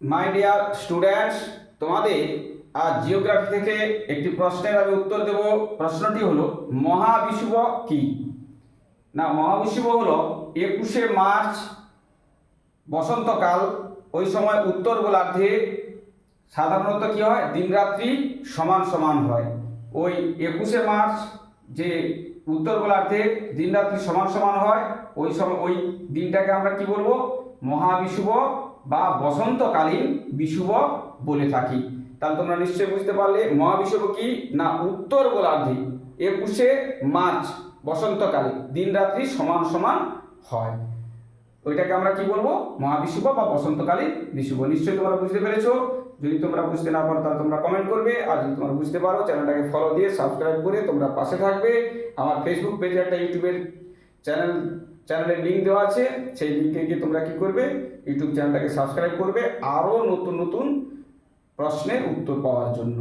My dear students তোমাদের আজ geography থেকে একটি প্রশ্নের আমি উত্তর দেব। প্রশ্নটি হলো, মহাবিষুব কি? না, মহাবিষুব হলো একুশে মার্চ বসন্তকাল। ওই সময় উত্তর গোলার্ধে সাধারণত কি হয়? দিনরাত্রি সমান সমান হয়। ওই একুশে মার্চ যে উত্তর গোলার্ধে দিনরাত্রি সমান সমান হয়, ওই সময়, ওই দিনটাকে আমরা কি বলব? মহাবিষুব বা বসন্তকালীন বিষুব বলে থাকি। তাহলে তোমরা নিশ্চয়ই বুঝতে পারলে মহাবিষুব কি না উত্তর গোলার্ধে? একুশে মার্চ বসন্তকালে দিনরাত্রি সমান সমান হয়। ওইটাকে আমরা কি বলব? মহাবিষুব বা বসন্তকালীন বিষুব নিশ্চয়ই তোমরা বুঝতে পেরেছ? যদি তোমরা বুঝতে না পারো, তাহলে তোমরা কমেন্ট করবে। আর যদি তোমরা বুঝতে পারো, চ্যানেলটাকে ফলো দিয়ে সাবস্ক্রাইব করে তোমরা পাশে থাকবে। আমার ফেসবুক পেজে একটা ইউটিউবের চ্যানেল চ্যানেলের লিঙ্ক দেওয়া আছে, সেই লিঙ্কে গিয়ে তোমরা কি করবে? ইউটিউব চ্যানেলটাকে সাবস্ক্রাইব করবে, আরও নতুন নতুন প্রশ্নের উত্তর পাওয়ার জন্য।